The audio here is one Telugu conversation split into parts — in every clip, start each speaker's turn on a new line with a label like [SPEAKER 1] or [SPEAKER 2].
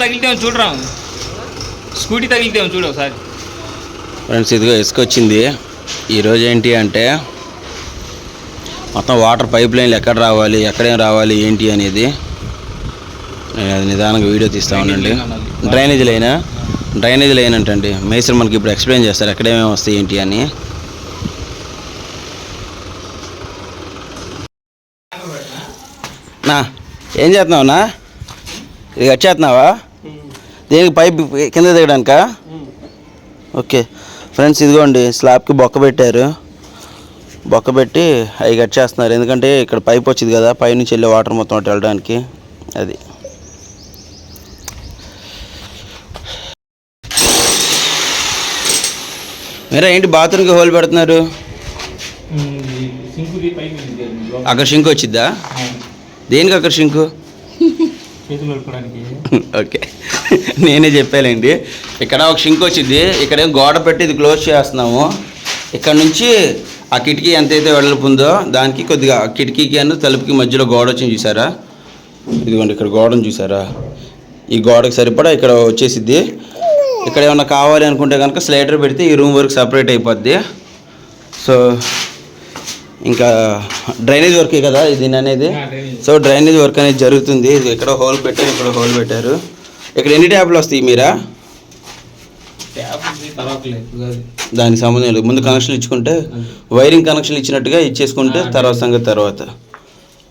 [SPEAKER 1] తగిలితేమో చూడరా. స్కూటీ తగిలితేమో చూడు ఒకసారి.
[SPEAKER 2] ఫ్రెండ్స్ ఇదిగో ఇసుక వచ్చింది ఈరోజు ఏంటి అంటే మొత్తం వాటర్ పైప్ లైన్లు ఎక్కడ రావాలి ఎక్కడేం రావాలి ఏంటి అనేది నేను అది నిదానంగా వీడియో తీస్తా ఉండండి. డ్రైనేజ్ లైనా? డ్రైనేజ్ లైన్ అంటండి. మేస్త్రి మనకి ఇప్పుడు ఎక్స్ప్లెయిన్ చేస్తారు ఎక్కడేమేమి వస్తాయి ఏంటి అని. నా ఏం చేస్తున్నావు నా? ఇది కట్ చేస్తున్నావా? దేనికి పైప్ కింద దిగడానికా? ఓకే. ఫ్రెండ్స్ ఇదిగోండి స్లాబ్కి బొక్క పెట్టారు. బొక్క పెట్టి అవి కట్ చేస్తున్నారు. ఎందుకంటే ఇక్కడ పైప్ వచ్చింది కదా పైనుంచి వెళ్ళే వాటర్ మొత్తం అటు వెళ్ళడానికి. అది. మీరా ఏంటి బాత్రూమ్కి హోల్ పెడుతున్నారు? అక్కడ షింక్ వచ్చిద్దా? దేనికి అక్కడ షింకు? ఓకే. నేనే చెప్పాలండి. ఇక్కడ ఒక షింక్ వచ్చింది ఇక్కడేం గోడ పెట్టి ఇది క్లోజ్ చేస్తున్నాము. ఇక్కడ నుంచి ఆ కిటికీ ఎంతైతే వెడల్పు ఉందో దానికి కొద్దిగా ఆ కిటికీకి అన్న తలుపుకి మధ్యలో గోడ వచ్చింది చూసారా? ఇదిగోండి ఇక్కడ గోడను చూసారా? ఈ గోడకి సరిపడా ఇక్కడ వచ్చేసిద్ది. ఇక్కడ ఏమన్నా కావాలి అనుకుంటే కనుక స్లైడర్ పెడితే ఈ రూమ్ వరకు సపరేట్ అయిపోద్ది. సో ఇంకా డ్రైనేజ్ వర్కే కదా ఇది అనేది? సో డ్రైనేజ్ వర్క్ అనేది జరుగుతుంది. ఇది ఇక్కడ హోల్ పెట్టారు ఇక్కడ హోల్ పెట్టారు. ఇక్కడ ఎన్ని ట్యాబ్లు వస్తాయి మీరా. దానికి సంబంధం లేదు. ముందు కనెక్షన్ ఇచ్చుకుంటే వైరింగ్ కనెక్షన్ ఇచ్చినట్టుగా ఇచ్చేసుకుంటే తర్వాత సంగతి తర్వాత.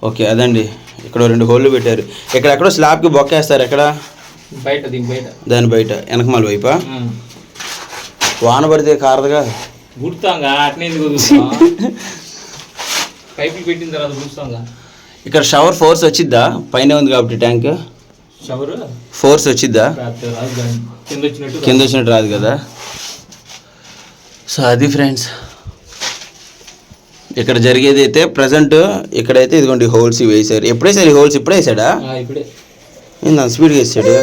[SPEAKER 2] ఓకే అదండి. ఇక్కడ రెండు హోల్లు పెట్టారు. ఇక్కడ ఎక్కడో స్లాబ్కి బొక్కేస్తారు ఎక్కడ?
[SPEAKER 1] బయట దీని బయట.
[SPEAKER 2] దాని వెనకమాల వైపా? వాన పడితే కారదుగా?
[SPEAKER 1] గుర్తాంగా? పైపులు పెట్టిన తర్వాత గుర్తాంగా
[SPEAKER 2] ఇక్కడ షవర్ ఫోర్స్ వచ్చిద్దా? పైన ఉంది కాబట్టి ట్యాంక్.
[SPEAKER 1] షవర్?
[SPEAKER 2] ఫోర్స్ వచ్చిద్దా?
[SPEAKER 1] కింద వచ్చినట్టు
[SPEAKER 2] కింద వచ్చినట్టు రాదు కదా. సో అది ఫ్రెండ్స్. ఇక్కడ జరిగేది అయితే ప్రజెంట్ ఇక్కడైతే ఇదిగోండి హోల్స్ ఇవి వేసారు ఎప్పుడేసారు ఈ హోల్స్ ఇప్పుడే వేసాడా
[SPEAKER 1] ఇప్పుడే.
[SPEAKER 2] అంత స్పీడ్గా వేసాడు?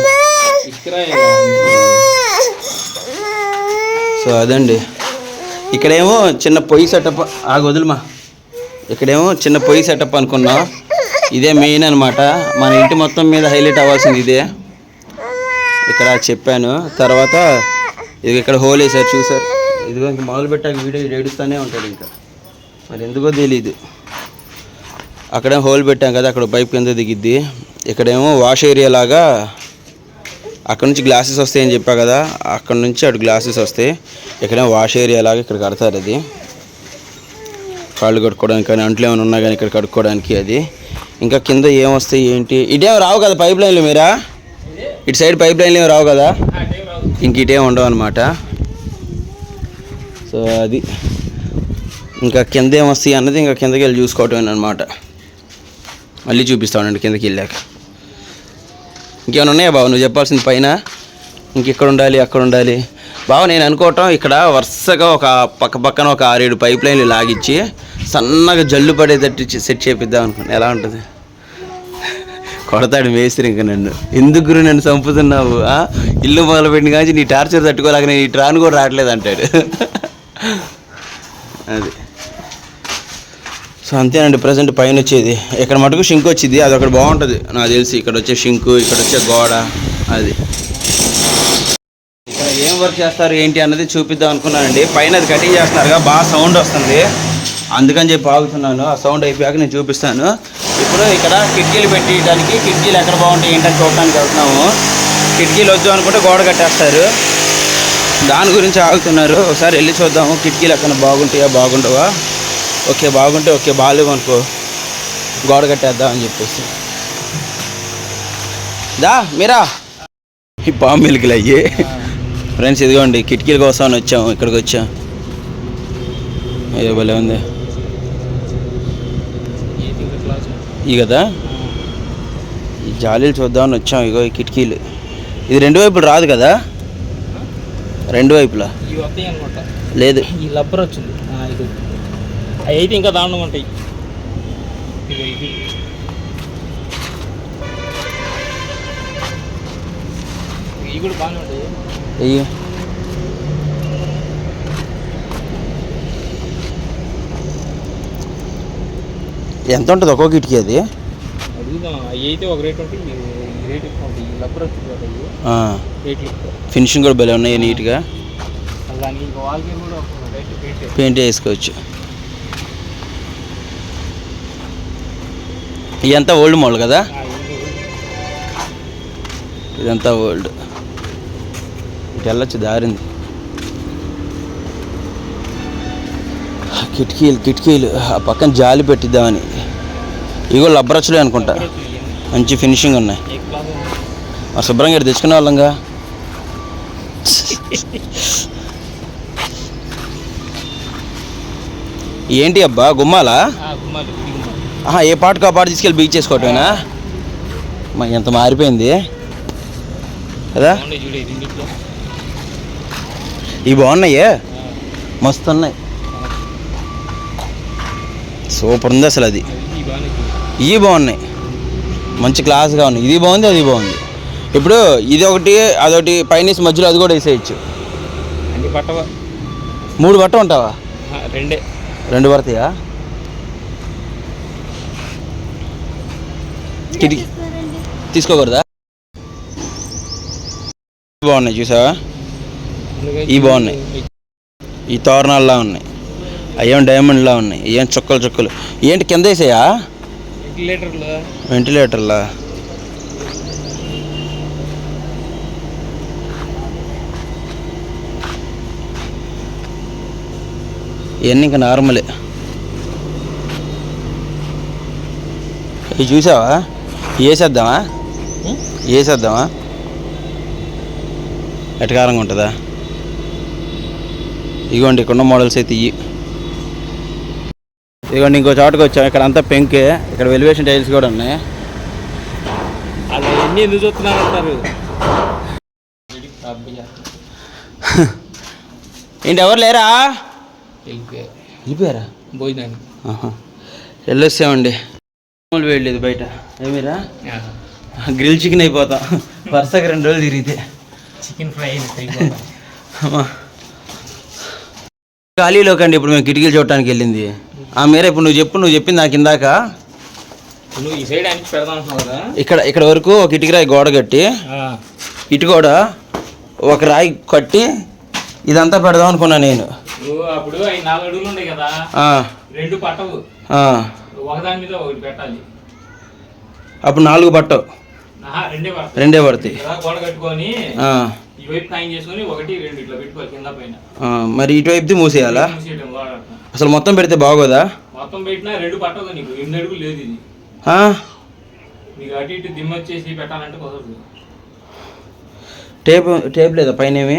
[SPEAKER 2] సో అదండి. ఇక్కడేమో చిన్న పొయ్యి సెటప్. ఆగ వదులుమా. ఇక్కడేమో చిన్న పొయ్యి సెటప్ అనుకున్నాం. ఇదే మెయిన్ అనమాట మన ఇంటి మొత్తం మీద హైలైట్ అవ్వాల్సింది ఇదే. ఇక్కడ చెప్పాను. తర్వాత ఇది ఇక్కడ హోల్ వేసారు చూసారు ఇదిగో ఇంక మొదలు పెట్టాక వీడియో ఏడుస్తూనే ఉంటాడు ఇంకా. మరి ఎందుకో తెలీదు. అక్కడే హోల్ పెట్టాం కదా అక్కడ పైప్ కింద దిగిద్ది. ఇక్కడేమో వాష్ ఏరియా లాగా అక్కడ నుంచి గ్లాసెస్ వస్తాయని చెప్పా కదా అక్కడ నుంచి అటు గ్లాసెస్ వస్తాయి. ఇక్కడేమో వాష్ ఏరియా లాగా ఇక్కడ కడతారు అది. కాళ్ళు కడుక్కోవడానికి కానీ అంట్లు ఏమైనా ఉన్నా కానీ ఇక్కడ కడుక్కోవడానికి అది. ఇంకా కింద ఏం వస్తాయి ఏంటి? ఇటేం రావు కదా పైప్ లైన్లు మీరా? ఇటు సైడ్ పైప్ లైన్లు ఏమి రావు కదా? ఇంక ఇటేం ఉండవు అనమాట సో అది. ఇంకా కింద ఏం వస్తాయి అన్నది ఇంకా కిందకి వెళ్ళి చూసుకోవటం అనమాట మళ్ళీ చూపిస్తానండి కిందకి వెళ్ళాక. ఇంకేమైనా ఉన్నాయా బాబు? నువ్వు చెప్పాల్సింది పైన. ఇంక ఇక్కడ ఉండాలి అక్కడ ఉండాలి. బావ నేను అనుకోవటం ఇక్కడ వరుసగా ఒక పక్క పక్కన ఒక ఆరేడు పైప్ లైన్లు లాగిచ్చి సన్నగా జల్లు పడేటట్టు సెట్ చేపిద్దాం అనుకున్నాను ఎలా ఉంటుంది? కొడతాడు మేస్త్రి ఇంకా నన్ను. ఎందుకు నన్ను చంపుతున్నావు? ఇల్లు మొదలుపెట్టిన కానీ నీ టార్చర్ తట్టుకోలేక నేను ఈ ట్రాన్ కూడా రావట్లేదు అంటాడు. అది. సో అంతేనండి. ప్రజెంట్ పైన వచ్చేది ఇక్కడ మటుకు షింక్ వచ్చింది అది ఒకటి బాగుంటుంది. నాకు తెలిసి ఇక్కడ వచ్చే షింకు ఇక్కడ వచ్చే గోడ అది. ఇక్కడ ఏం వర్క్ చేస్తారు ఏంటి అన్నది చూపిద్దాం అనుకున్నానండి. పైన అది కటింగ్ చేస్తున్నారుగా బాగా సౌండ్ వస్తుంది. అందుకని చెప్పి ఆగుతున్నాను. ఆ సౌండ్ అయిపోయాక నేను చూపిస్తాను. ఇప్పుడు ఇక్కడ కిటికీలు పెట్టేయడానికి కిటికీలు ఎక్కడ బాగుంటాయి ఏంటని చూడటానికి వెళ్తున్నాము. కిటికీలు వద్దు అనుకుంటే గోడ కట్టేస్తారు. దాని గురించి ఆగుతున్నారు. ఒకసారి వెళ్ళి చూద్దాము కిటికీలు ఎక్కడ బాగుంటాయా బాగుండవా? ఓకే బాగుంటే ఓకే బాగాలేవు అనుకో గోడ కట్టేద్దాం అని చెప్పేసి. దా మీరా? ఈ పాము మిల్కులు అయ్యి. ఫ్రెండ్స్ ఇదిగోండి కిటికీల కోసం వచ్చాము ఇక్కడికి వచ్చాం. అయ్యో భలే ఉంది. ఈ కదా? ఈ జాలీలు చూద్దామని వచ్చాం ఇగో ఈ కిటికీలు. ఇది రెండు వైపులు రాదు కదా? రెండు వైపులా? లేదు.
[SPEAKER 1] ఈ లబ్బర్ వచ్చింది. అయితే ఇంకా దారుణంగా ఉంటాయి. ఇవి కూడా బాగానే ఉంటాయి
[SPEAKER 2] అయ్యి ఎంత ఉంటుంది ఒక్కో కిటికీ అది
[SPEAKER 1] అడుగుదాం అవి అయితే ఒక రేట్ ఉంటాయి ఈ రేట్ ఎక్కువ ఉంటాయి రబ్బర్ వచ్చిపోతాయి
[SPEAKER 2] ఆ,
[SPEAKER 1] రేట్లు
[SPEAKER 2] ఫినిషింగ్ కూడా భలే ఉన్నాయి నీట్గా.
[SPEAKER 1] పెయింట్
[SPEAKER 2] వేసుకోవచ్చు ఇదంతా ఓల్డ్ మోడల్ కదా? ఇదంతా ఓల్డ్ ఇటు వెళ్ళొచ్చు దారింది. కిటికీలు కిటికీలు ఆ పక్కన జాలి పెట్టిద్దామని. ఇగో లబ్బరచ్చులే అనుకుంటా. మంచి ఫినిషింగ్ ఉన్నాయి. మరి శుభ్రంగా ఇక్కడ తెచ్చుకునే వాళ్ళంగా? ఏంటి అబ్బా గుమ్మాలా? ఆహా ఏ పాటకు ఆ పాట తీసుకెళ్ళి బీచ్ చేసుకోవటమేనా? మా ఎంత మారిపోయింది. కదా? ఇవి బాగున్నాయే? మస్తు ఉన్నాయి. సూపర్ ఉంది అసలు అది. ఇవి బాగున్నాయి. మంచి క్లాస్గా ఉన్నాయి. ఇది బాగుంది అది బాగుంది. ఇప్పుడు ఇది ఒకటి అదొకటి పైన మధ్యలో అది కూడా వేసేయచ్చు. మూడు బట్ట ఉంటావా?
[SPEAKER 1] రెండే.
[SPEAKER 2] రెండు పడతాయా? కిటికీ తీసుకోకూడదా? బాగున్నాయి చూసావా? ఇవి బాగున్నాయి. ఈ తోరణాల్లా ఉన్నాయి. అయ్యేం డైమండ్లా ఉన్నాయి. ఏం చుక్కలు చుక్కలు. ఏంటి కింద వేసాయా?
[SPEAKER 1] వెంటిలేటర్లు
[SPEAKER 2] ఇవన్నీ ఇంకా నార్మలే. ఇవి చూసావా? వేసేద్దామా? వేసేద్దామా? ఎటకారంగా ఉంటుందా? ఇగోండి ఇక్కడ మోడల్స్ అయితే ఇవి. ఇదిగోండి ఇంకో చోటుకు వచ్చాం ఇక్కడ అంతా పెంకే ఇక్కడ వెలివేషన్ టైల్స్ కూడా ఉన్నాయి.
[SPEAKER 1] అలా ఎన్ని ఎందుకు చూస్తున్నారు అంటారు
[SPEAKER 2] ఏంటి ఎవరు లేరా?
[SPEAKER 1] వెళ్ళిపోయారు? భోజనానికి.
[SPEAKER 2] ఆహా. వెళ్ళొచ్చామండి. మామూలు వేయలేదు బయట. ఏమిరా గ్రిల్ చికెన్ అయిపోతాం. వరుసగా రెండు రోజులు తిరిగితే.
[SPEAKER 1] చికెన్ ఫ్రై అయిపోయింది
[SPEAKER 2] అమ్మా. ఖాళీలోకి అండి ఇప్పుడు మేము కిటికీలు చూడటానికి వెళ్ళింది. మేర ఇప్పుడు నువ్వు చెప్పు నువ్వు చెప్పింది నాకు ఇందాక.
[SPEAKER 1] నువ్వు ఈ సైడ్ పెడదాం కదా?
[SPEAKER 2] ఇక్కడ ఇక్కడ వరకు ఒక ఇటుకరాయి గోడ కట్టి ఇటు కూడా ఒక రాయి కట్టి ఇదంతా పెడదాం అనుకున్నా నేను.
[SPEAKER 1] అప్పుడు అవి నాలుగు అడుగులు ఉన్నాయి కదా?
[SPEAKER 2] ఆ,
[SPEAKER 1] రెండు పట్టవు.
[SPEAKER 2] ఆ.
[SPEAKER 1] ఒకదాని మీద ఒకటి పెట్టాలి.
[SPEAKER 2] అప్పుడు నాలుగు పట్టవు.
[SPEAKER 1] రెండే పడతాయి. గోడ కట్టుకొని
[SPEAKER 2] ఆ,
[SPEAKER 1] ఈ వైపు కాయం చేసుకొని ఒకటి రెండు ఇట్లా పెట్టుకోవాలి కింద పైన.
[SPEAKER 2] మరి ఇటువైపుది మూసేయాలా?
[SPEAKER 1] మూసేయడం.
[SPEAKER 2] అసలు మొత్తం పెడితే బాగోదా?
[SPEAKER 1] మొత్తం పెట్టినా రెండు పట్టదు నీకు ఎనిమిది అడుగులు లేదు ఇది.
[SPEAKER 2] ఆ?
[SPEAKER 1] నీకు అటు ఇటు దిమ్మ వచ్చేసి పెట్టాలంటే కుదరదు.
[SPEAKER 2] టేప్ టేప్ లేదా పైన ఏమి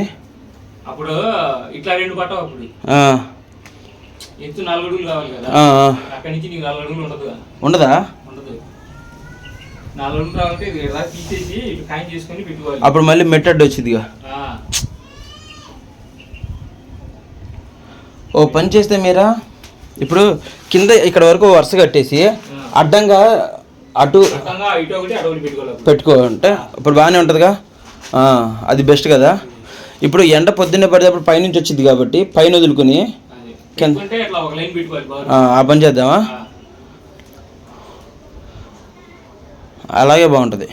[SPEAKER 1] అప్పుడు ఇట్లా రెండు పట్టవు అప్పుడు.
[SPEAKER 2] ఆ,
[SPEAKER 1] ఎత్తు నాలుగు అడుగులు కావాలి కదా.
[SPEAKER 2] ఆ, ఆ.
[SPEAKER 1] అక్కడి నుంచి నీకు నాలుగు అడుగులు ఉండదు
[SPEAKER 2] ఉండదా
[SPEAKER 1] ఉండదు నాలుగు అడుగులు రావాలంటే ఇది ఇలా తీసేసి ఇటు కాయం చేసుకొని పెట్టుకోవాలి
[SPEAKER 2] అప్పుడు మళ్ళీ మెట్టడ్డు వచ్చిందిగా.
[SPEAKER 1] ఆ,
[SPEAKER 2] ఓ పని చేస్తే మీరా? ఇప్పుడు కింద ఇక్కడ వరకు వరుస కట్టేసి అడ్డంగా అటు
[SPEAKER 1] అర్థంగా ఇటు ఒకటి అటు ఒకటి పెట్టుకోవాలి అప్పుడు.
[SPEAKER 2] పెట్టుకో అంటే ఇప్పుడు బాగానే ఉంటుందిగా? అది బెస్ట్ కదా? ఇప్పుడు ఎండ పొద్దున్నే పడేటప్పుడు పైనుంచి వచ్చింది కాబట్టి పైన వదులుకుని ఆ పని చేద్దామా? అలాగే బాగుంటుంది.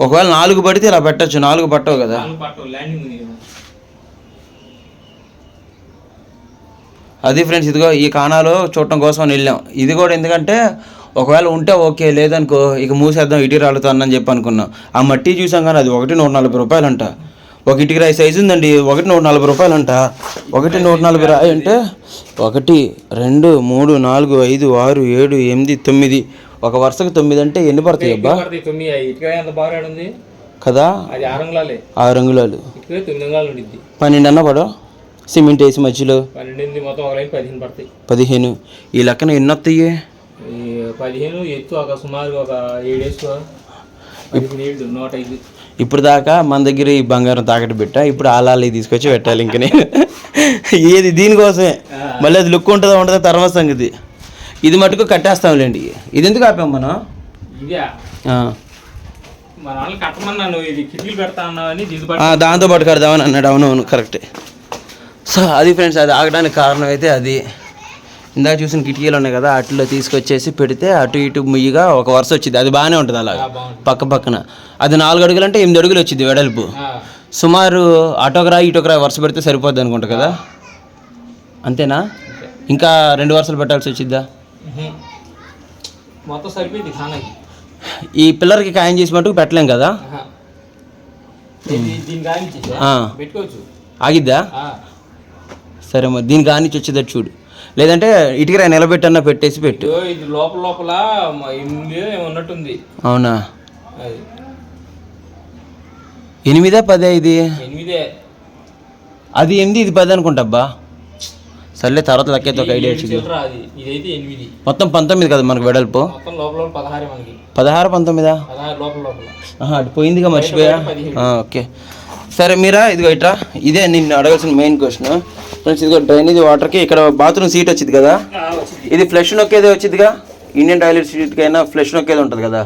[SPEAKER 2] ఒకవేళ నాలుగు పడితే ఇలా పెట్టచ్చు. నాలుగు పట్టవు కదా. అది ఫ్రెండ్స్ ఇదిగో ఈ కాణాలు చూడటం కోసం వెళ్ళాం. ఇది కూడా ఎందుకంటే ఒకవేళ ఉంటే ఓకే లేదనుకో ఇక మూసేద్దాం ఇటుక రాళ్ళతో అని చెప్పి అనుకున్నాం. ఆ మట్టి చూసాం కానీ అది ఒకటి నూట నలభై రూపాయలంట. ఒక ఇటుక రాయి సైజు ఉందండి ఒకటి నూట నలభై రూపాయలంట. ఒకటి నూట నలభై రాయి అంటే ఒకటి రెండు మూడు నాలుగు ఐదు ఆరు ఏడు ఎనిమిది తొమ్మిది ఒక వరుసకు తొమ్మిది అంటే ఎన్ని పడతాయి అబ్బా?
[SPEAKER 1] తొమ్మిది
[SPEAKER 2] కదా?
[SPEAKER 1] అది ఆరు అంగుళాలే. ఉండిద్ది.
[SPEAKER 2] పన్నెండు అన్న పడవ సిమెంట్ వేసి మధ్యలో?
[SPEAKER 1] పదిహేను పడతాయి.
[SPEAKER 2] పదిహేను. ఈ లెక్కన ఎన్ని వస్తాయి
[SPEAKER 1] పదిహేను ఎత్తు ఒక సుమారు ఒక ఏడేసుకో నూట ఐదు.
[SPEAKER 2] ఇప్పుడు దాకా మన దగ్గర ఈ బంగారం తాకట్టు పెట్టా ఇప్పుడు ఆలాలి తీసుకొచ్చి పెట్టాలి ఇంక నేను ఏది దీనికోసమే? మళ్ళీ అది లుక్ ఉంటుందా ఉంటుందా తర్వాత సంగతి. ఇది మటుకు కట్టేస్తాంలేండి. ఇది ఎందుకు ఆపాం మనం దాంతో పాటు కడదామని అన్నాడు. అవును అవును కరెక్టే. సో అది ఫ్రెండ్స్ అది ఆగడానికి కారణం అయితే అది. ఇందాక చూసిన కిటికీలు ఉన్నాయి కదా అట్లా తీసుకొచ్చేసి పెడితే అటు ఇటు ముయ్యిగా ఒక వరుస వచ్చింది. అది బాగానే ఉంటుంది అలా పక్క పక్కన. అది నాలుగు అడుగులు అంటే ఎనిమిది అడుగులు వచ్చింది వెడల్పు. సుమారు అటొక రాయి ఇటొక రాయి వరుస పెడితే సరిపోద్ది అనుకుంటా కదా? అంతేనా? ఇంకా రెండు వరుసలు పెట్టాల్సి వచ్చిద్దా.
[SPEAKER 1] మొత్తం సరిపోయింది ఖానాకి.
[SPEAKER 2] ఈ పిల్లర్కి ఖాయం చేసి మటుకు పెట్టలేం కదా.
[SPEAKER 1] పెట్టుకోవచ్చు.
[SPEAKER 2] ఆగిద్దా? సరే మరి దీని కానిచ్చి వచ్చేటట్టు చూడు. లేదంటే ఇటుక రాయి నిలబెట్టన్నా పెట్టేసి పెట్టు.
[SPEAKER 1] ఇది లోపల లోపల ఉన్నట్టుంది.
[SPEAKER 2] అవునా? ఎనిమిదా పదే ఇది?
[SPEAKER 1] ఎనిమిదే.
[SPEAKER 2] అది ఎనిమిది ఇది పది అనుకుంటాబ్బా సర్లే తర్వాత లెక్కైతే ఒక ఐడియా వచ్చింది
[SPEAKER 1] ఇదైతే ఎనిమిది.
[SPEAKER 2] మొత్తం పంతొమ్మిది కదా మనకు వెడల్పు?
[SPEAKER 1] పదహారే
[SPEAKER 2] పంతొమ్మిదా? అటు పోయిందిగా మర్చిపోయా? ఓకే. సరే మీరా? ఇదిగో ఇట్రా. ఇదే నిన్ను అడగాల్సిన మెయిన్ క్వశ్చన్ ఫ్రెండ్స్ ఇదిగో డ్రైనేజ్ వాటర్కి ఇక్కడ బాత్రూమ్ సీట్ వచ్చింది కదా? ఇది ఫ్లెష్ నొక్కేదే వచ్చిందిగా? ఇండియన్ టాయిలెట్ సీట్కి అయినా ఫ్లెష్ నొక్కేది ఉంటుంది కదా?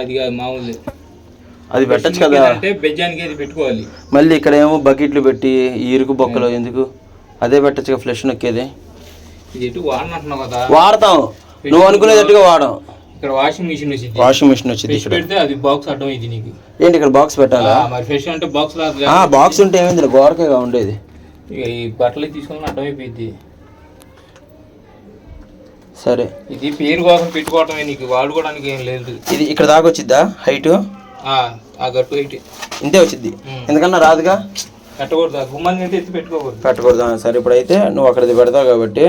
[SPEAKER 1] అది మామూలు
[SPEAKER 2] అది పెట్టచ్చు కదా? మళ్ళీ ఇక్కడ ఏమో బకెట్లు పెట్టి ఇరుకు బొక్కలు ఎందుకు? అదే పెట్టచ్చుగా ఫ్లెష్ నొక్కేది. వాడతాం. నువ్వు అనుకునేటట్టుగా వాడం.
[SPEAKER 1] ఇక్కడ వాషింగ్ మిషన్ వచ్చింది.
[SPEAKER 2] వాషింగ్ మిషన్ వచ్చింది ఇక్కడ.
[SPEAKER 1] పెడితే అది బాక్స్ అడ్డం ఇది నీకు.
[SPEAKER 2] ఏంటి ఇక్కడ బాక్స్ పెట్టాలా?
[SPEAKER 1] మరి ఫ్రెష్ అంటే బాక్స్ రాదు
[SPEAKER 2] ఆ బాక్స్ ఉంటే ఏమైంది గోడకేగా ఉండేది.
[SPEAKER 1] ఈ బట్టలు తీసుకుని అడ్డమైపోయింది
[SPEAKER 2] సరే.
[SPEAKER 1] ఇది పేరు కోసం పెట్టుకోవటమే నీకు వాడుకోవడానికి ఏం లేదు.
[SPEAKER 2] ఇది ఇక్కడ దాకా వచ్చిద్దా? హైట్
[SPEAKER 1] ఆ, గట్టు అయితే
[SPEAKER 2] ఇంతే వచ్చింది ఎందుకన్నా రాదుగా?
[SPEAKER 1] పెట్టకూడదు
[SPEAKER 2] సరే ఇప్పుడైతే నువ్వు అక్కడిది పెడతావు కాబట్టి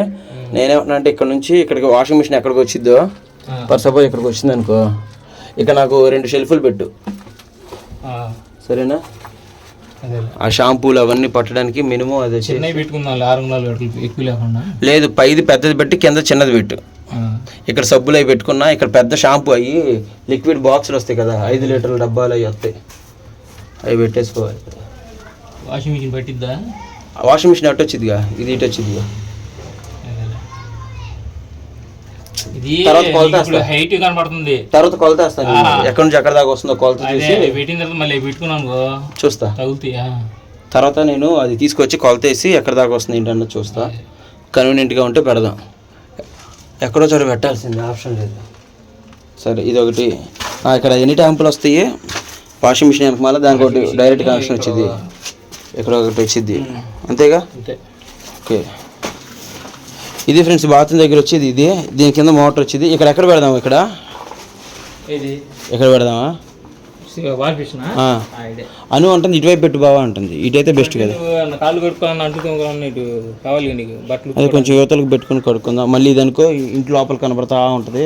[SPEAKER 2] నేనేమన్నా అంటే ఇక్కడ నుంచి ఇక్కడికి వాషింగ్ మిషన్ ఎక్కడికి వచ్చిద్దో. ఫర్ సపోజ్ ఇక్కడికి వచ్చింది అనుకో ఇక్కడ నాకు రెండు షెల్ఫ్లు పెట్టు. సరేనా? ఆ షాంపూలు అవన్నీ పట్టడానికి మినిమం అది లేదు పైది పెద్దది పెట్టి కింద చిన్నది పెట్టు. ఇక్కడ సబ్బులు అవి పెట్టుకున్నా ఇక్కడ పెద్ద షాంపూ అయ్యి లిక్విడ్ బాక్సులు వస్తాయి కదా ఐదు లీటర్ల డబ్బాలు అవి వస్తాయి. అవి పెట్టేసుకోవాలి.
[SPEAKER 1] వాషింగ్ మిషన్ పట్టిద్దా?
[SPEAKER 2] వాషింగ్ మిషన్ అటు వచ్చిందిగా ఇది ఇటు వచ్చిందిగా.
[SPEAKER 1] ఇది
[SPEAKER 2] తర్వాత కొలత
[SPEAKER 1] ఇప్పుడు హైట్ కనపడుతుంది.
[SPEAKER 2] తర్వాత కొలత వేస్తాను ఎక్కడి నుంచి ఎక్కడ దాకా వస్తుందో కొలత చూసి
[SPEAKER 1] పెట్టిన తర్వాత మళ్ళీ పెట్టుకున్నాను
[SPEAKER 2] చూస్తా.
[SPEAKER 1] తగులుతాయా?
[SPEAKER 2] తర్వాత నేను అది తీసుకొచ్చి కొలత వేసి ఎక్కడ దాకా వస్తుంది ఏంటన్నది చూస్తా. కన్వీనియంట్గా ఉంటే పెడదాం. ఎక్కడో చోట పెట్టాల్సింది ఆప్షన్ లేదు. సరే ఇది ఒకటి ఇక్కడ ఎన్ని ట్యాంపులు వస్తాయి. వాషింగ్ మిషన్ వెనక మళ్ళీ దానికి ఒకటి డైరెక్ట్ కనెక్షన్ వచ్చింది. ఇక్కడ ఒకటి వచ్చింది అంతేగా?
[SPEAKER 1] అంతే.
[SPEAKER 2] ఓకే. ఇది ఫ్రెండ్స్ బాత్రూమ్ దగ్గర వచ్చేది ఇది. దీని కింద మోటార్ వచ్చింది. ఇక్కడ ఎక్కడ పెడదాం ఇక్కడ?
[SPEAKER 1] ఇది.
[SPEAKER 2] ఎక్కడ పెడదామా? అను అంటుంది ఇటువైపు పెట్టు బావా అంటుంది. ఇటైతే బెస్ట్ కదా.
[SPEAKER 1] కాళ్ళు కడుక్కోవాలని అంటుకోవాలని ఇటు కావాలి బట్టలు
[SPEAKER 2] అది కొంచెం యువతలకు పెట్టుకుని కడుక్కుందాం. మళ్ళీ ఇది అనుకో ఇంటి లోపల కనబడతా ఉంటుంది.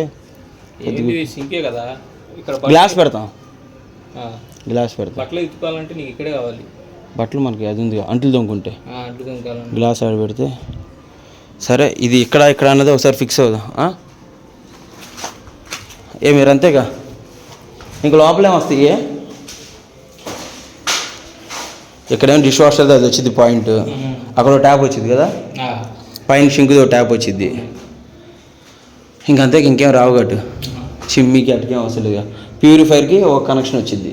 [SPEAKER 1] సింకే కదా? ఇక్కడ
[SPEAKER 2] గ్లాస్ పెడతాం. గ్లాస్ పెడతాం.
[SPEAKER 1] బట్టలు నీకు ఇక్కడే కావాలి.
[SPEAKER 2] బట్టలు మనకి అది ఉంది అంటులు
[SPEAKER 1] కొనుక్కోవాలంటే
[SPEAKER 2] గ్లాస్ ఆడ పెడితే. సరే ఇది ఇక్కడ ఇక్కడ అన్నది ఒకసారి ఫిక్స్ అవుదాం? ఏ మీరు అంతేగా? ఇంక లోపలేం వస్తాయి? ఇక్కడేమో డిష్ వాషర్ అది వచ్చింది పాయింట్ అక్కడ ఒక ట్యాప్ వచ్చింది కదా? పైన షింకుది ఒక ట్యాప్ వచ్చింది. ఇంకంతే ఇంకేం రావు గట్టు చిమ్మికి అటుకేం అవసరం లేదు ప్యూరిఫైర్కి ఒక కనెక్షన్ వచ్చింది.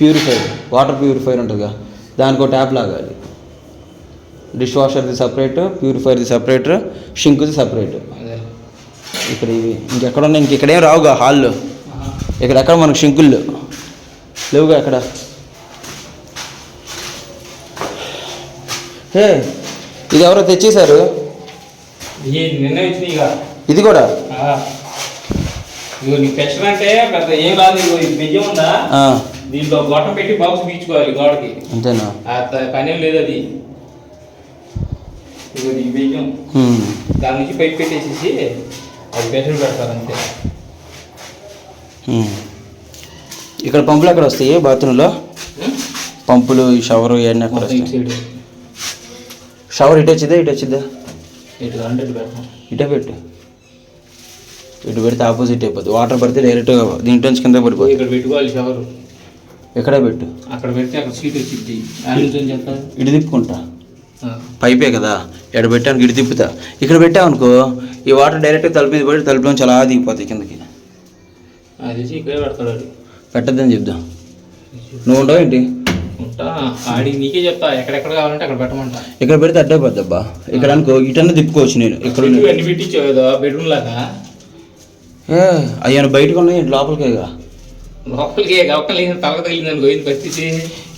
[SPEAKER 2] ప్యూరిఫైర్ వాటర్ ప్యూరిఫైర్ ఉంటుందిగా. దానికి ఒక ట్యాప్ లాగాలి. డిష్ వాషర్ది సపరేట్ ప్యూరిఫైర్ది సపరేట్ షింకుది సపరేట్ ఇక్కడ ఇవి. ఇంకెక్కడ ఉన్నాయి? ఇంక ఇక్కడేం రావుగా హాల్లో
[SPEAKER 1] ఆహా.
[SPEAKER 2] ఇక్కడ ఎక్కడ మనకు షింకుళ్ళు లేవుగా అక్కడ హే ఇది ఎవరో తెచ్చేశారు?
[SPEAKER 1] ఇది
[SPEAKER 2] కూడా.
[SPEAKER 1] ఇగో నీకు పెన్షన్ అంటే పెద్ద ఏం రాదు ఇగో ఇది బియ్యం ఉందా?
[SPEAKER 2] ఆ,
[SPEAKER 1] దీంట్లో గొట్టం పెట్టి బాక్స్ బీచుకోవాలి గోడకి.
[SPEAKER 2] అంతేనా?
[SPEAKER 1] పని లేదు అది. ఇగో బియ్యం. దాని నుంచి పైప్ పెట్టేసేసి అది పెడతారు అంతే.
[SPEAKER 2] ఇక్కడ పంపులు ఎక్కడ వస్తాయి? బాత్రూంలో? పంపులు ఈ షవర్ ఇవన్నీ
[SPEAKER 1] సైడ్.
[SPEAKER 2] షవర్ ఇటు వచ్చిందా ఇటు వచ్చిందా
[SPEAKER 1] ఇటే
[SPEAKER 2] పెట్టు. ఇటు పెడితే ఆపోజిట్ అయిపోతుంది వాటర్ పడితే డైరెక్ట్గా దీంట్లో కింద పడిపోతుంది
[SPEAKER 1] ఇక్కడ పెట్టుకోవాలి షవర్.
[SPEAKER 2] ఎక్కడే పెట్టు?
[SPEAKER 1] అక్కడ పెడితే అక్కడ సీట్ వచ్చింది
[SPEAKER 2] ఇటు తిప్పుకుంటా. పైపే కదా. ఎక్కడ పెట్టాను? ఇటు తిప్పుతా. ఇక్కడ పెట్టామనుకో ఈ వాటర్ డైరెక్ట్గా తలుపు మీద పడి తలుపులోంచి అలా దిగిపోతాయి కిందకి. పెట్టద్దని చెప్దాం. నువ్వు ఉండవు ఏంటి?
[SPEAKER 1] నీకే చెప్తా. ఎక్కడెక్కడ కావాలంటే అక్కడ పెట్టమంటా.
[SPEAKER 2] ఇక్కడ పెడితే అడ్డే పోద్దబ్బా ఇక్కడ అనుకో ఇటన్నా తిప్పుకోవచ్చు నేను. ఇక్కడ
[SPEAKER 1] బెడ్రూమ్ లాగా.
[SPEAKER 2] ఏ అయ్యాను బయటకు ఉన్నాయి? లోపలికేగా?
[SPEAKER 1] లోపలికి తల తగిలిందని పోయింది పరిస్థితి?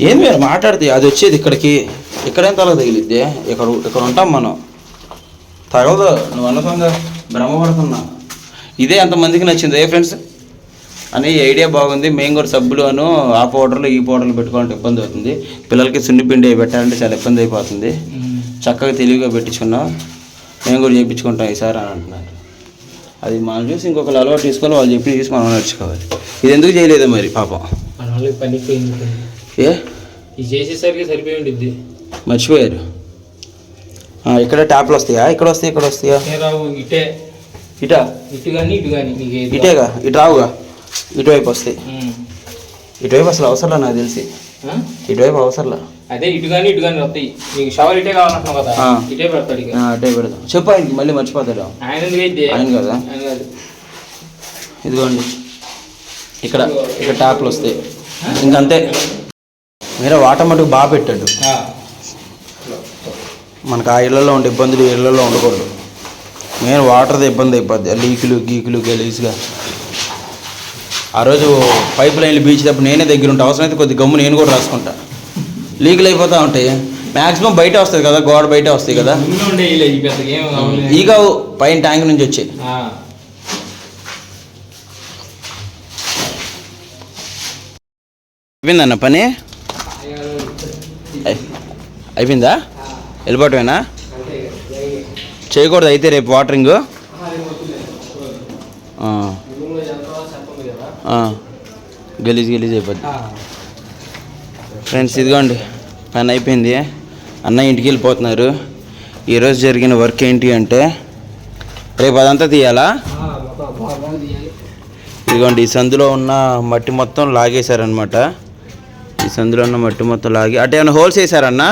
[SPEAKER 2] ఏం మీరు మాట్లాడితే అది వచ్చేది ఇక్కడికి. ఇక్కడేం తల తగిలిద్ది? ఇక్కడ ఇక్కడ ఉంటాం మనం. తగలదు నువ్వు అనసంగా భ్రమపడుతున్నా. ఇదే ఎంతమందికి నచ్చింది. ఏ ఫ్రెండ్స్? అని ఐడియా బాగుంది. మేము కూడా సబ్బులు అను ఆ పౌడర్లు ఈ పౌడర్లు పెట్టుకోవాలంటే ఇబ్బంది అవుతుంది. పిల్లలకి సున్నిపిండి పెట్టాలంటే చాలా ఇబ్బంది అయిపోతుంది. చక్కగా తెలివిగా పెట్టించుకున్నాం. మేము కూడా చేయించుకుంటాం ఈసారి అని అంటున్నారు. అది మనం చూసి ఇంకొకరు అలవాటు తీసుకొని వాళ్ళు చెప్పి తీసి మనం నడుచుకోవాలి. ఇది ఎందుకు చేయలేదు మరి పాపం? ఏ?
[SPEAKER 1] ఇది చేసేసరికి సరిపోయి
[SPEAKER 2] మర్చిపోయారు. ఇక్కడ ట్యాప్లు వస్తాయా? ఇక్కడ వస్తాయి? ఇక్కడ వస్తాయా?
[SPEAKER 1] ఇటే.
[SPEAKER 2] ఇటా?
[SPEAKER 1] ఇటు కానీ ఇటు కానీ
[SPEAKER 2] ఇటేగా? ఇటు రావుగా? ఇటువైపు వస్తాయి. ఇటువైపు అసలు అవసరంలా నాకు తెలిసి? ఇటువైపు అవసరంలా?
[SPEAKER 1] అదే ఇటు కానీ ఇటు కానీ వస్తాయి. నీకు షవర్ ఇటే కావాలంటున్నావు కదా. ఇటే పెడతాడు
[SPEAKER 2] అటే పెడదాం చెప్పు ఆయనకి మళ్ళీ మర్చిపోతాడు.
[SPEAKER 1] ఆయన
[SPEAKER 2] ఆయన కదా? ఇదిగోండి. ఇక్కడ ఇక్కడ ట్యాప్లు వస్తాయి. ఇంకంతే. మీరే వాటర్ మటుకు బాగా పెట్టాడు. మనకు ఆ ఇళ్ళలో ఉండే ఇబ్బందులు ఇళ్ళలో ఉండకూడదు. మెయిన్ వాటర్ది ఇబ్బంది అయిపోద్ది. లీకులు గీకులు గలీజ్గా. ఆ రోజు పైప్ లైన్లు బీచేటప్పుడు నేనే దగ్గర ఉంటా అవసరమైతే కొద్ది గమ్ము నేను కూడా రాసుకుంటా. లీకులు అయిపోతూ ఉంటాయి మ్యాక్సిమం బయట వస్తుంది కదా గోడ బయట వస్తాయి కదా. ఈగ పైన ట్యాంక్ నుంచి వచ్చాయి. అయిపోయిందన్న పని? అయ్- అయిపోయిందా? వెళ్ళిపోవటమేనా? చేయకూడదు అయితే రేపు వాటరింగ్. గలీజ్ గలీజ్ అయిపోద్ది. ఫ్రెండ్స్ ఇదిగోండి పని అయిపోయింది. అన్న ఇంటికి వెళ్ళిపోతున్నారు. ఈరోజు జరిగిన వర్క్ ఏంటి అంటే రేపు అదంతా తీయాలా? ఇదిగోండి ఈ సందులో ఉన్న మట్టి మొత్తం లాగేశారనమాట ఈ సందులో ఉన్న మట్టి మొత్తం లాగి అటు ఏమైనా హోల్స్ వేసారన్నా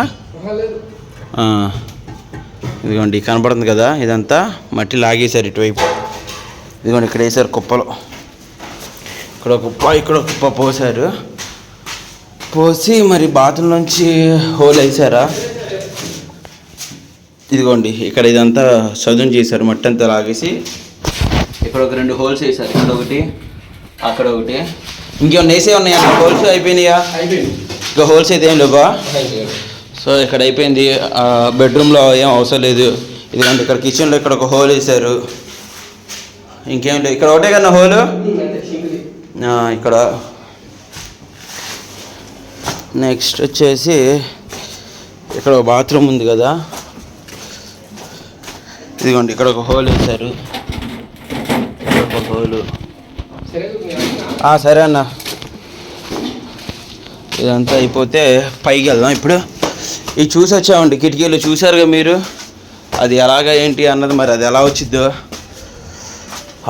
[SPEAKER 2] ఇదిగోండి కనపడుతుంది కదా ఇదంతా మట్టి లాగేశారు ఇటువైపు. ఇదిగోండి ఇక్కడ వేసారు కుప్పలు. ఇక్కడ ఒక కుప్ప ఇక్కడ ఒక కుప్ప పోసారు పోసి మరి బాత్రూమ్ నుంచి హోల్ వేసారా? ఇదిగోండి ఇక్కడ ఇదంతా చదును చేశారు మట్టి అంతా లాగేసి. ఇక్కడ ఒక రెండు హోల్స్ వేసారు ఇక్కడ ఒకటి అక్కడ ఒకటి. ఇంకేమన్నా వేసే ఉన్నాయా? హోల్స్ అయిపోయినాయా? ఇంకా హోల్స్ అయితే ఏం లేవా? సో ఇక్కడ అయిపోయింది. బెడ్రూమ్లో ఏం అవసరం లేదు. ఇదిగోండి ఇక్కడ కిచెన్లో ఇక్కడ ఒక హోల్ వేసారు ఇంకేం లేదు ఇక్కడ ఒకటే కన్నా హోలు? ఇక్కడ నెక్స్ట్ వచ్చేసి ఇక్కడ ఒక బాత్రూమ్ ఉంది కదా. ఇదిగోండి ఇక్కడ ఒక హోల్ వేశారు. ఇక్కడ ఒక హోలు సరే అన్న. ఇదంతా అయిపోతే పైకి వెళ్దాం. ఇప్పుడు ఇది చూసి వచ్చామండి కిటికీలు చూసారుగా మీరు? అది ఎలాగ ఏంటి అన్నది మరి అది ఎలా వచ్చిద్దో?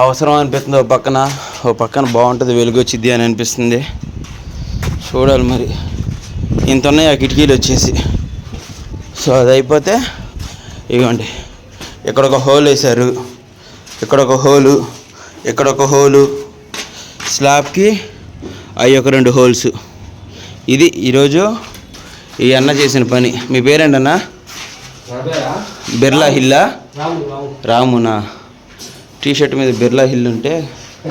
[SPEAKER 2] అవసరం అనిపిస్తుంది పక్కన. ఓ పక్కన బాగుంటుంది వెలుగు వచ్చిద్ది అని అనిపిస్తుంది. చూడాలి మరి. ఇంత ఉన్నాయి ఆ కిటికీలు వచ్చేసి. సో అది అయిపోతే ఇవ్వండి ఇక్కడ ఒక హోల్ వేశారు. ఇక్కడ ఒక హోలు ఇక్కడ ఒక హోలు. స్లాబ్కి అవి ఒక రెండు హోల్స్. ఇది ఈరోజు ఈ అన్న చేసిన పని. మీ పేరేంటన్నా? బిర్లా హిల్లా? రామునా? టీ షర్ట్ మీద బిర్లా హిల్ ఉంటే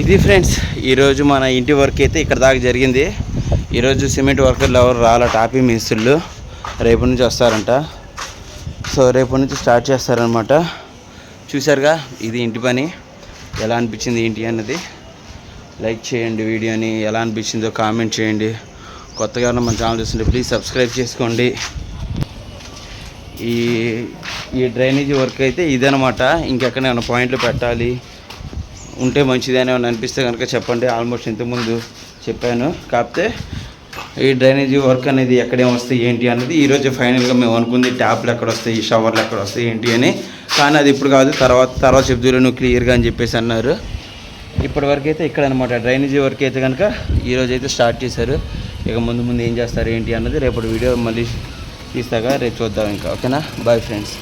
[SPEAKER 2] ఇది ఫ్రెండ్స్ ఈరోజు మన ఇంటి వర్క్ అయితే ఇక్కడ దాకా జరిగింది. ఈరోజు సిమెంట్ వర్కర్లు ఎవరు రాల టాపీ మిస్తులు రేపు నుంచి వస్తారంట. సో రేపు నుంచి స్టార్ట్ చేస్తారనమాట చూసారుగా ఇది ఇంటి పని. ఎలా అనిపించింది ఏంటి అన్నది. లైక్ చేయండి వీడియోని ఎలా అనిపించిందో కామెంట్ చేయండి. కొత్తగా ఉన్న మన ఛానల్ చూస్తుంటే ప్లీజ్ సబ్స్క్రైబ్ చేసుకోండి. ఈ ఈ డ్రైనేజీ వర్క్ అయితే ఇదనమాట ఇంకెక్కడ ఏమైనా పాయింట్లు పెట్టాలి? ఉంటే మంచిది అని ఏమైనా అనిపిస్తే కనుక చెప్పండి. ఆల్మోస్ట్ ఇంతకుముందు చెప్పాను. కాకపోతే ఈ డ్రైనేజీ వర్క్ అనేది ఎక్కడేం వస్తాయి ఏంటి అన్నది ఈరోజు ఫైనల్గా మేము అనుకుంది ట్యాప్లు ఎక్కడ వస్తాయి షవర్లు ఎక్కడ వస్తాయి ఏంటి అని. కానీ అది ఇప్పుడు కాదు తర్వాత తర్వాత చెప్తున్నారు నువ్వు క్లియర్గా అని చెప్పేసి అన్నారు. ఇప్పటివరకు అయితే ఇక్కడ అనమాట డ్రైనేజీ వర్క్ అయితే కనుక ఈరోజు అయితే స్టార్ట్ చేశారు. ఇక ముందు ముందు ఏం చేస్తారు ఏంటి అన్నది రేపటి వీడియో మళ్ళీ తీస్తాగా రేపు చూద్దాం ఇంకా ఓకేనా? Bye friends